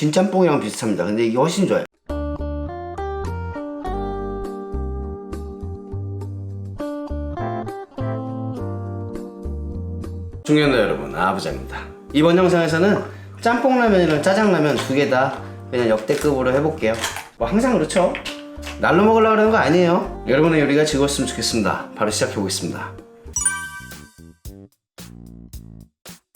진짬뽕이랑 비슷합니다. 근데 이게 훨씬 좋아요. 중년도 여러분, 아부자입니다. 이번 영상에서는 짬뽕라면이랑 짜장라면 두 개 다 그냥 역대급으로 해볼게요. 뭐 항상 그렇죠. 날로 먹으려고 하는 거 아니에요. 여러분의 요리가 즐거웠으면 좋겠습니다. 바로 시작해 보겠습니다.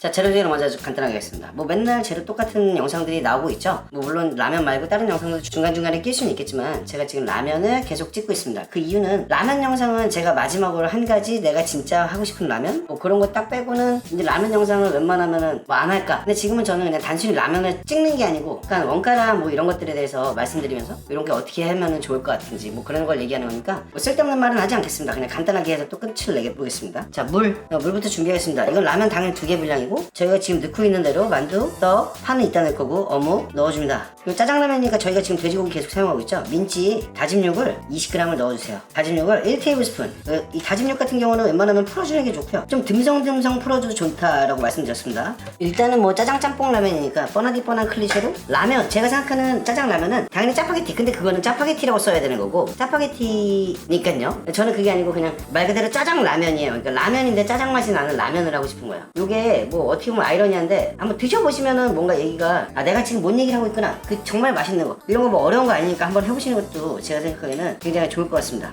자 재료 소개를 먼저 좀 간단하게 하겠습니다. 뭐 맨날 재료 똑같은 영상들이 나오고 있죠? 뭐 물론 라면 말고 다른 영상도 중간중간에 낄 수는 있겠지만 제가 지금 라면을 계속 찍고 있습니다. 그 이유는 라면 영상은 제가 마지막으로 한 가지 내가 진짜 하고 싶은 라면? 뭐 그런 거 딱 빼고는 이제 라면 영상을 웬만하면은 뭐 안 할까? 근데 지금은 저는 그냥 단순히 라면을 찍는 게 아니고 약간 원가랑 뭐 이런 것들에 대해서 말씀드리면서 이런 게 어떻게 하면은 좋을 것 같은지 뭐 그런 걸 얘기하는 거니까 뭐 쓸데없는 말은 하지 않겠습니다. 그냥 간단하게 해서 또 끝을 내보겠습니다. 자물. 어, 물부터 준비하겠습니다. 이건 라면 당연히 두 개 분량이고 저희가 지금 넣고 있는 대로 만두, 떡, 파는 이따 넣을 거고 어묵 넣어줍니다 그리고 짜장라면이니까 저희가 지금 돼지고기 계속 사용하고 있죠? 민지 다진 육을 20g을 넣어주세요. 다진 육을 1테이블스푼. 그, 이 다진 육 같은 경우는 웬만하면 풀어주는 게 좋고요. 좀 듬성듬성 풀어줘도 좋다라고 말씀드렸습니다. 일단은 뭐 짜장 짬뽕 라면이니까 뻔하디 뻔한 클리셰로 라면. 제가 생각하는 짜장 라면은 당연히 짜파게티. 근데 그거는 짜파게티라고 써야 되는 거고 짜파게티니까요. 저는 그게 아니고 그냥 말 그대로 짜장 라면이에요. 그러니까 라면인데 짜장 맛이 나는 라면을 하고 싶은 거예요. 요게 뭐 어떻게 보면 아이러니한데 한번 드셔보시면은 뭔가 얘기가 아 내가 지금 뭔 얘기를 하고 있구나. 그 정말 맛있는 거 이런 거 뭐 어려운 거 아니니까 한번 해보시는 것도 제가 생각하기에는 굉장히 좋을 것 같습니다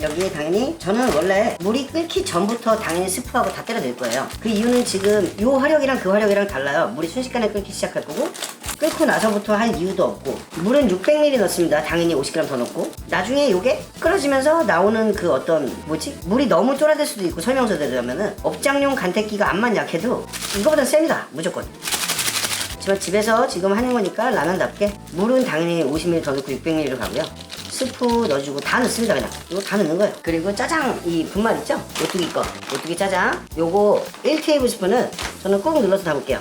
여기에 당연히 저는 원래 물이 끓기 전부터 당연히 스프하고 다 때려 넣을 거예요. 그 이유는 지금 요 화력이랑 그 화력이랑 달라요. 물이 순식간에 끓기 시작할 거고 끓고 나서부터 할 이유도 없고 물은 600ml 넣습니다. 당연히 50g 더 넣고 나중에 요게 끓어지면서 나오는 그 어떤 뭐지 물이 너무 쫄아들 수도 있고 설명서 대로 하면은 업장용 간택기가 암만 약해도 이거보다 셉니다. 무조건. 하지만 집에서 지금 하는 거니까 라면답게 물은 당연히 50ml 더 넣고 600ml로 가고요. 스프 넣어주고 다 넣습니다 그냥 이거 다 넣는 거예요 그리고 짜장 이 분말 있죠? 오뚜기 거 오뚜기 짜장 요거 1테이블스푼은 저는 꾹 눌러서 담을게요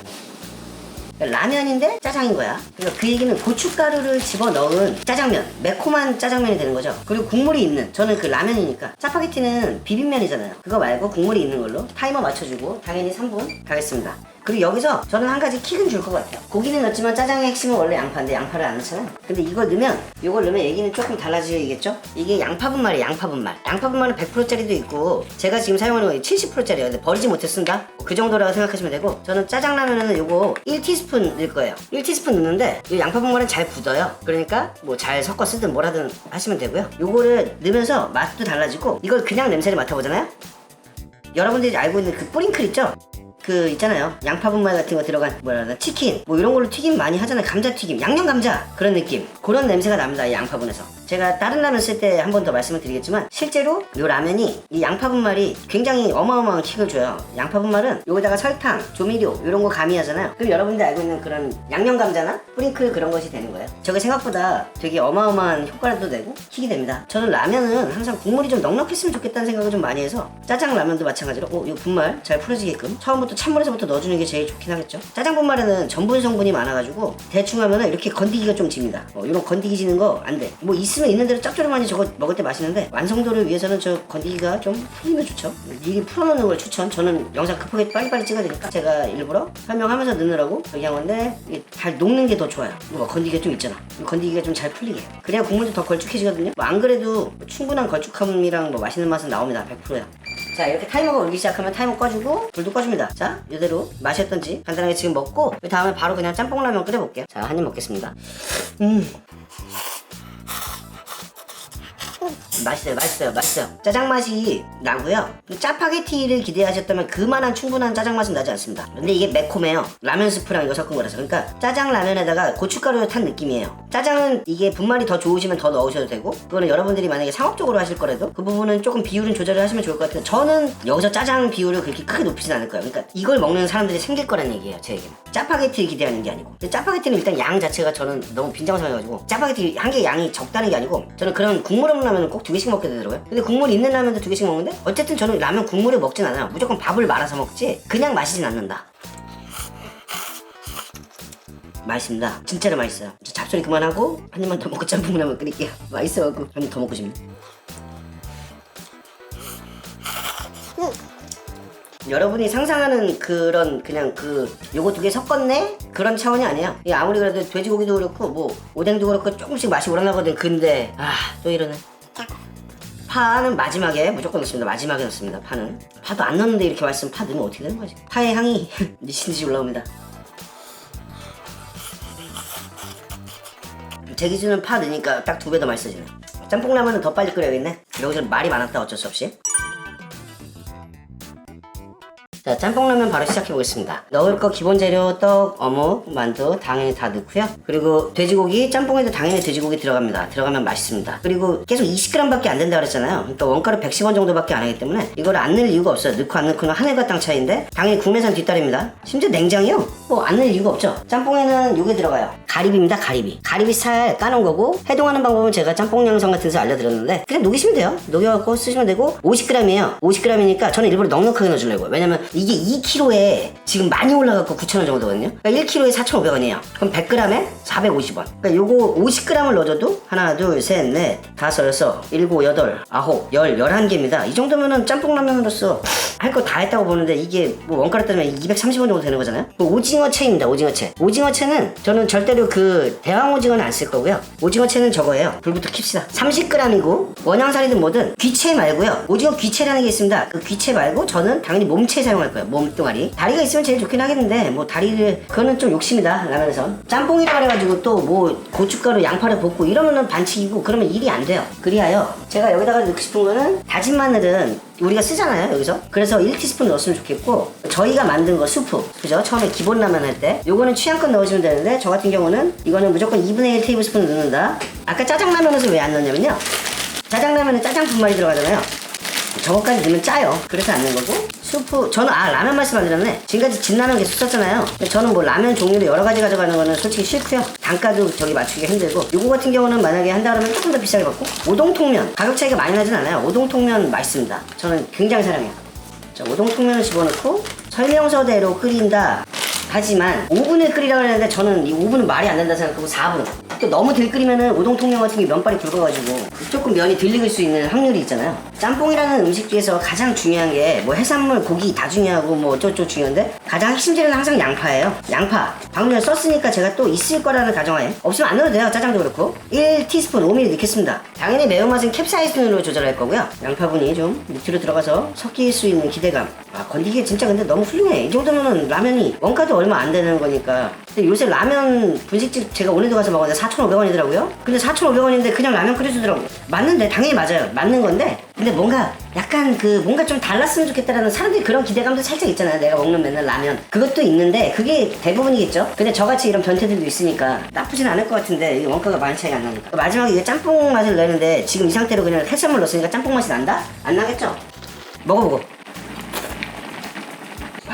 라면인데 짜장인 거야. 그러니까 그 얘기는 고춧가루를 집어 넣은 짜장면, 매콤한 짜장면이 되는 거죠. 그리고 국물이 있는, 저는 그 라면이니까 짜파게티는 비빔면이잖아요. 그거 말고 국물이 있는 걸로 타이머 맞춰주고 당연히 3분 가겠습니다. 그리고 여기서 저는 한 가지 킥은 줄 것 같아요. 고기는 넣지만 짜장의 핵심은 원래 양파인데 양파를 안 넣잖아요. 근데 이걸 넣으면 이걸 넣으면 얘기는 조금 달라지겠죠? 이게 양파 분말이에요. 양파 분말. 양파 분말은 100%짜리도 있고 제가 지금 사용하는 거 70%짜리예요. 근데 버리지 못해 쓴다? 그 정도라고 생각하시면 되고 저는 짜장라면은 요거 1티스푼 넣을 거예요. 1티스푼 넣는데 이 양파 분말은 잘 굳어요. 그러니까 뭐 잘 섞어 쓰든 뭐라든 하시면 되고요. 요거를 넣으면서 맛도 달라지고 이걸 그냥 냄새를 맡아보잖아요? 여러분들이 알고 있는 그 뿌링클 있죠? 그 있잖아요. 양파 분말 같은 거 들어간 뭐라 그러나 치킨. 뭐 이런 걸로 튀김 많이 하잖아요. 감자 튀김. 양념 감자. 그런 느낌. 그런 냄새가 납니다 이 양파분에서 제가 다른 라면 쓸 때 한 번 더 말씀을 드리겠지만 실제로 이 라면이 이 양파 분말이 굉장히 어마어마한 킥을 줘요. 양파 분말은 여기다가 설탕 조미료 이런 거 가미하잖아요. 그럼 여러분들 알고 있는 그런 양념 감자나 뿌링클 그런 것이 되는 거예요. 저게 생각보다 되게 어마어마한 효과도 되고 킥이 됩니다. 저는 라면은 항상 국물이 좀 넉넉했으면 좋겠다는 생각을 좀 많이 해서 짜장 라면도 마찬가지로 어, 이 분말 잘 풀어지게끔 처음부터 찬물에서부터 넣어주는 게 제일 좋긴 하겠죠. 짜장 분말에는 전분 성분이 많아가지고 대충 하면은 이렇게 건디기가 좀 집니다. 어, 이런 건디기 지는 거 안 돼 뭐 있 으면 있는 대로 짭조름하니 저거 먹을 때 맛있는데 완성도를 위해서는 저 건디기가 좀 풀리면 좋죠. 미리 풀어놓는 걸 추천. 저는 영상 급하게 빨리빨리 찍어야 되니까 제가 일부러 설명하면서 넣느라고 여기 한 건데 이게 잘 녹는 게 더 좋아요. 뭐 건디기가 좀 있잖아. 건디기가 좀 잘 풀리게. 그래야 국물도 더 걸쭉해지거든요. 뭐 안 그래도 충분한 걸쭉함이랑 뭐 맛있는 맛은 나옵니다. 100%야. 자 이렇게 타이머가 울기 시작하면 타이머 꺼주고 불도 꺼줍니다. 자 이대로 맛이 어떤지 간단하게 지금 먹고 그 다음에 바로 그냥 짬뽕라면 끓여볼게요. 자 한 입 먹겠습니다. 음 맛있어요 맛있어요 맛있어요. 짜장 맛이 나고요. 그 짜파게티를 기대하셨다면 그만한 충분한 짜장 맛은 나지 않습니다. 근데 이게 매콤해요. 라면 스프랑 이거 섞은 거라서. 그러니까 짜장 라면에다가 고춧가루를 탄 느낌이에요 짜장은 이게 분말이 더 좋으시면 더 넣으셔도 되고 그거는 여러분들이 만약에 상업적으로 하실 거라도 그 부분은 조금 비율은 조절을 하시면 좋을 것 같아요 저는 여기서 짜장 비율을 그렇게 크게 높이진 않을 거예요. 그러니까 이걸 먹는 사람들이 생길 거란 얘기예요 제 얘기는. 짜파게티를 기대하는 게 아니고. 짜파게티는 일단 양 자체가 저는 너무 빈정상해가지고 짜파게티 한 개 양이 적다는 게 아니고 저는 그런 국물 없는 라면은 꼭 두 개씩 먹게 되더라고요. 근데 국물 있는 라면도 두 개씩 먹는데 어쨌든 저는 라면 국물을 먹진 않아요. 무조건 밥을 말아서 먹지 그냥 마시진 않는다 맛있습니다 진짜로 맛있어요 저 잡소리 그만하고 한 입만 더 먹고 짬뽕라면 끓일게요 맛있어갖고 한 입 더 먹고 싶네 여러분이 상상하는 그런 그냥 그 요거 두 개 섞었네 그런 차원이 아니에요. 이 아무리 그래도 돼지고기도 그렇고 뭐 오뎅도 그렇고 조금씩 맛이 우러나거든. 근데 아 또 이러네. 파는 마지막에 무조건 넣습니다. 마지막에 넣습니다. 파는 파도 안 넣는데 이렇게 맛있으면 파 넣으면 어떻게 되는 거지? 파의 향이 미친 듯이 올라옵니다. 제 기준은 파 넣으니까 딱 두 배 더 맛있어지네. 짬뽕 라면은 더 빨리 끓여야겠네. 여기서 말이 많았다 어쩔 수 없이. 자, 짬뽕라면 바로 시작해 보겠습니다. 넣을 거 기본 재료 떡, 어묵, 만두 당연히 다 넣고요. 그리고 돼지고기 짬뽕에도 당연히 돼지고기 들어갑니다. 들어가면 맛있습니다. 그리고 계속 20g밖에 안 된다 그랬잖아요. 그러니까 원가로 110원 정도밖에 안 하기 때문에 이거를 안 넣을 이유가 없어요. 넣고 안 넣고는 하늘과 땅 차이인데 당연히 국내산 뒷다리입니다. 심지어 냉장이요. 뭐 안 넣을 이유가 없죠. 짬뽕에는 요게 들어가요. 가리비입니다. 가리비. 가리비 살 까놓은 거고 해동하는 방법은 제가 짬뽕 영상 같은 데서 알려드렸는데 그냥 녹이시면 돼요. 녹여갖고 쓰시면 되고 50g이에요. 50g이니까 저는 일부러 넉넉하게 넣어주려고요. 왜냐면 이게 2kg에 지금 많이 올라갖고 9,000원 정도거든요. 그러니까 1kg에 4,500원이에요. 그럼 100g에 450원. 그러니까 요거 50g을 넣어줘도 하나, 둘, 셋, 넷, 다섯, 여섯, 일곱, 여덟, 아홉, 열, 열한 개입니다. 이 정도면은 짬뽕 라면으로서 할 거 다 했다고 보는데 이게 뭐 원가로 따지면 230원 정도 되는 거잖아요. 뭐 오징어채입니다. 오징어채. 오징어채는 저는 절대로 그 대왕 오징어는 안 쓸 거고요. 오징어채는 저거예요. 불부터 킵시다. 30g이고 원양살이든 뭐든 귀채 말고요. 오징어 귀채라는 게 있습니다. 그 귀채 말고 저는 당연히 몸채 사용 할 거예요. 몸뚱아리. 다리가 있으면 제일 좋긴 하겠는데 뭐 다리를 그거는 좀 욕심이다 라면에서 짬뽕이라 그래가지고 또 뭐 고춧가루 양파를 볶고 이러면은 반칙이고 그러면 일이 안 돼요. 그리하여 제가 여기다가 넣고 싶은 거는 다진 마늘은 우리가 쓰잖아요 여기서 그래서 1티스푼 넣었으면 좋겠고 저희가 만든 거 수프 그죠 처음에 기본 라면 할 때 요거는 취향껏 넣으시면 되는데 저 같은 경우는 이거는 무조건 2분의 1 테이블스푼 넣는다 아까 짜장라면에서 왜 안 넣냐면요 짜장라면에 짜장 분말이 들어가잖아요 저거까지 넣으면 짜요. 그래서 안 넣은 거고. 수프, 저는 아, 라면 안 드렸네. 지금까지 진라면 계속 썼잖아요. 저는 뭐 라면 종류를 여러 가지 가져가는 거는 솔직히 싫고요. 단가도 저기 맞추기가 힘들고. 요거 같은 경우는 만약에 한다 그러면 조금 더 비싸게 받고. 오동통면. 가격 차이가 많이 나진 않아요. 오동통면 맛있습니다. 저는 굉장히 사랑해요. 자, 오동통면을 집어넣고 설명서대로 끓인다. 하지만 5분을 끓이라고 했는데 저는 이 5분은 말이 안 된다 생각하고 4분. 또 너무 들 끓이면은 우동통면 같은 게 면발이 굵어가지고 조금 면이 들 익을 수 있는 확률이 있잖아요. 짬뽕이라는 음식 중에서 가장 중요한 게 뭐 해산물, 고기 다 중요하고 뭐 어쩌고 중요한데 가장 핵심재료는 항상 양파예요. 양파. 방금 전에 썼으니까 제가 또 있을 거라는 가정하에 없으면 안 넣어도 돼요. 짜장도 그렇고 1티스푼 5mm 넣겠습니다. 당연히 매운맛은 캡사이신으로 조절할 거고요. 양파분이 좀 밑으로 들어가서 섞일 수 있는 기대감. 아 건디게 진짜 근데 너무 훌륭해. 이 정도면은 라면이 원가도 얼마 안 되는 거니까. 근데 요새 라면 분식집 제가 오늘도 가서 먹었는데 4,500원이더라고요. 근데 4,500원인데 그냥 라면 끓여주더라고요. 맞는데 당연히 맞아요. 맞는 건데 근데 뭔가 약간 그 뭔가 좀 달랐으면 좋겠다라는 사람들이 그런 기대감도 살짝 있잖아요. 내가 먹는 맨날 라면 그것도 있는데 그게 대부분이겠죠. 근데 저같이 이런 변태들도 있으니까 나쁘진 않을 것 같은데 이게 원가가 많이 차이가 안 나니까 마지막에 이게 짬뽕 맛을 내는데 지금 이 상태로 그냥 해산물 넣었으니까 짬뽕 맛이 난다? 안 나겠죠? 먹어보고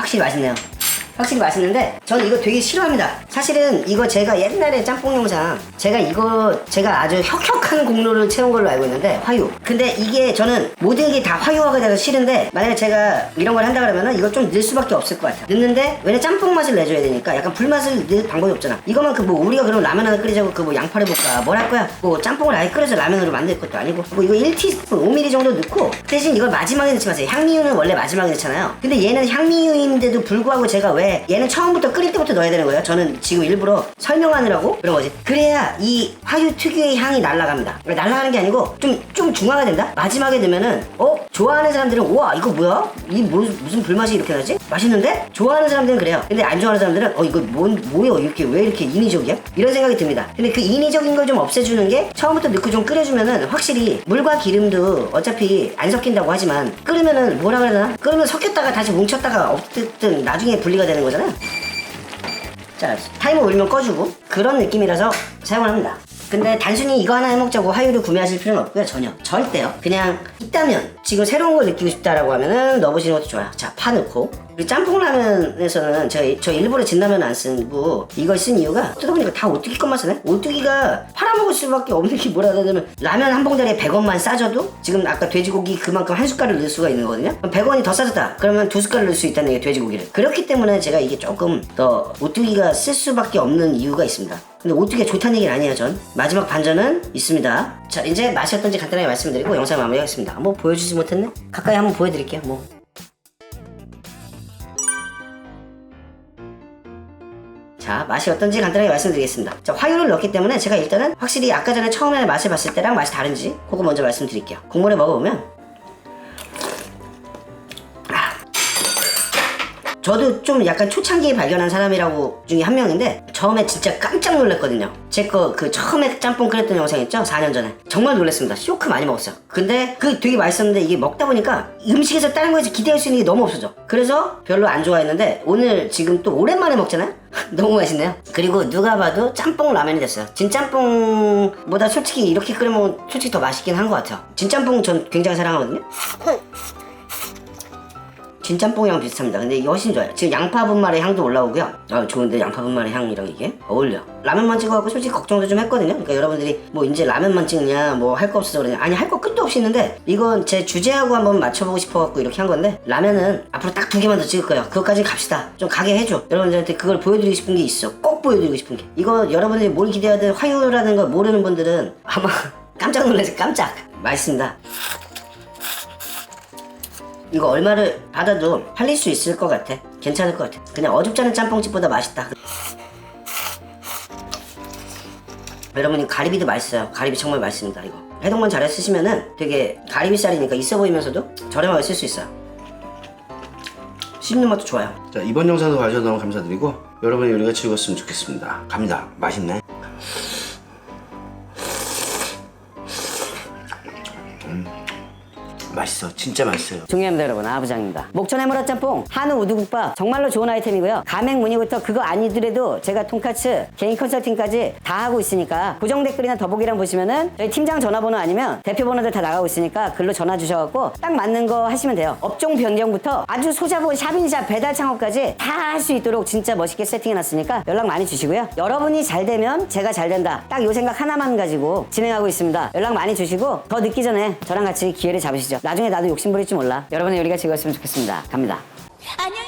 확실히 맛있네요. 확실히 맛있는데 저는 이거 되게 싫어합니다. 사실은 이거 제가 옛날에 짬뽕 영상 제가 이거 제가 아주 혁혁한 공로를 채운 걸로 알고 있는데 화유. 근데 이게 저는 모든 게 다 화유화가 돼서 싫은데 만약에 제가 이런 걸 한다 그러면은 이걸 좀 넣을 수밖에 없을 것 같아. 넣는데 왜냐 짬뽕 맛을 내줘야 되니까 약간 불맛을 넣을 방법이 없잖아. 이거만 그 뭐 우리가 그럼 라면 하나 끓이자고 그 뭐 양파를 볶아 뭘 할 거야? 뭐 짬뽕을 아예 끓여서 라면으로 만들 것도 아니고 뭐 이거 1티스푼 5mm 정도 넣고 대신 이걸 마지막에 넣지 마세요. 향미유는 원래 마지막에 넣잖아요. 근데 얘는 향미유인데도 불구하고 제가 왜 얘는 처음부터 끓일 때부터 넣어야 되는 거예요? 저는 지금 일부러 설명하느라고 그런 거지. 그래야 이 화유 특유의 향이 날아갑니다. 날아가는 게 아니고 좀, 좀 중화가 된다? 마지막에 넣으면은, 어? 좋아하는 사람들은, 우와, 이거 뭐야? 이 뭐, 무슨 불맛이 이렇게 나지? 맛있는데? 좋아하는 사람들은 그래요. 근데 안 좋아하는 사람들은, 어, 이거 뭔, 뭐야? 이렇게, 왜 이렇게 인위적이야? 이런 생각이 듭니다. 근데 그 인위적인 걸 좀 없애주는 게 처음부터 넣고 좀 끓여주면은 확실히 물과 기름도 어차피 안 섞인다고 하지만 끓으면은 뭐라 그래야 되나? 끓으면 섞였다가 다시 뭉쳤다가 어쨌든 나중에 분리가 되는 거잖아요. 자 타이머 울면 꺼주고 그런 느낌이라서 사용을 합니다 근데 단순히 이거 하나 해먹자고 화유를 구매하실 필요는 없고요 전혀 절대요 그냥 있다면 지금 새로운 걸 느끼고 싶다라고 하면은 넣어보시는 것도 좋아요. 자 파 넣고. 그리고 짬뽕 라면에서는 저, 저 일부러 진라면 안 쓰고 이걸 쓴 이유가 뜯어보니까 다 오뚜기 것만 쓰네 오뚜기가 팔아먹을 수밖에 없는 게 뭐라 되냐면 라면 한 봉다리에 100원만 싸줘도 지금 아까 돼지고기 그만큼 한 숟갈을 넣을 수가 있는 거거든요. 100원이 더 싸졌다. 그러면 두 숟갈을 넣을 수 있다는 게 돼지고기를. 그렇기 때문에 제가 이게 조금 더 오뚜기가 쓸 수밖에 없는 이유가 있습니다 근데 오뚜기가 좋다는 얘기는 아니에요 전 마지막 반전은 있습니다 자 이제 맛이 어떤지 간단하게 말씀드리고 영상 마무리하겠습니다 뭐 보여주지 못했네? 가까이 한번 보여드릴게요 뭐 자, 맛이 어떤지 간단하게 말씀드리겠습니다. 자, 화유를 넣었기 때문에 제가 일단은 확실히 아까 전에 처음에 맛을 봤을 때랑 맛이 다른지 그거 먼저 말씀드릴게요. 국물에 먹어보면 저도 좀 약간 초창기에 발견한 사람이라고 중에 한 명인데 처음에 진짜 깜짝 놀랐거든요. 제 거 그 처음에 짬뽕 끓였던 영상 있죠? 4년 전에. 정말 놀랐습니다. 쇼크 많이 먹었어요. 근데 그 되게 맛있었는데 이게 먹다 보니까 음식에서 다른 거에서 기대할 수 있는 게 너무 없어져. 그래서 별로 안 좋아했는데 오늘 지금 또 오랜만에 먹잖아요? 너무 맛있네요. 그리고 누가 봐도 짬뽕 라면이 됐어요. 진짬뽕보다 솔직히 이렇게 끓여 먹으면 솔직히 더 맛있긴 한 것 같아요. 진짬뽕 전 굉장히 사랑하거든요. 진짬뽕이랑 비슷합니다. 근데 이게 훨씬 좋아요. 지금 양파 분말의 향도 올라오고요. 아, 좋은데 양파 분말의 향이랑 이게 어울려. 라면만 찍어갖고 솔직히 걱정도 좀 했거든요. 그러니까 여러분들이 뭐 이제 라면만 찍냐, 뭐 할 거 없어서 그러냐. 아니 할 거 끝도 없이 있는데 이건 제 주제하고 한번 맞춰보고 싶어갖고 이렇게 한 건데 라면은 앞으로 딱 두 개만 더 찍을 거예요. 그것까지 갑시다. 좀 가게 해줘. 여러분들한테 그걸 보여드리고 싶은 게 있어. 꼭 보여드리고 싶은 게. 이거 여러분들이 뭘 기대하든 화요라는 걸 모르는 분들은 아마 깜짝 놀라서 깜짝. 맛있습니다. 이거 얼마를 받아도 팔릴 수 있을 것 같아. 괜찮을 것 같아. 그냥 어줍지 않은 짬뽕집보다 맛있다. 여러분 이 가리비도 맛있어요. 가리비 정말 맛있습니다. 이거 해동만 잘 쓰시면은 되게 가리비살이니까 있어 보이면서도 저렴하게 쓸 수 있어요. 씹는 맛도 좋아요. 자 이번 영상도 봐주셔서 너무 감사드리고 여러분의 요리가 즐거웠으면 좋겠습니다. 갑니다. 맛있네. 음, 맛있어. 진짜 맛있어요. 중요합니다 여러분. 아부장입니다. 목천 해물화 짬뽕 한우 우두국밥. 정말로 좋은 아이템이고요. 가맹 문의부터 그거 아니더라도 제가 돈카츠 개인 컨설팅까지 다 하고 있으니까 고정 댓글이나 더보기란 보시면은 저희 팀장 전화번호 아니면 대표 번호들 다 나가고 있으니까 글로 전화 주셔갖고 딱 맞는 거 하시면 돼요. 업종 변경부터 아주 소자본 샵인샵 배달 창업까지 다 할 수 있도록 진짜 멋있게 세팅해놨으니까 연락 많이 주시고요. 여러분이 잘 되면 제가 잘 된다. 딱 요 생각 하나만 가지고 진행하고 있습니다. 연락 많이 주시고 더 늦기 전에 저랑 같이 기회를 잡으시죠 나중에 나도 욕심부릴지 몰라. 여러분의 요리가 즐거웠으면 좋겠습니다. 갑니다. 안녕.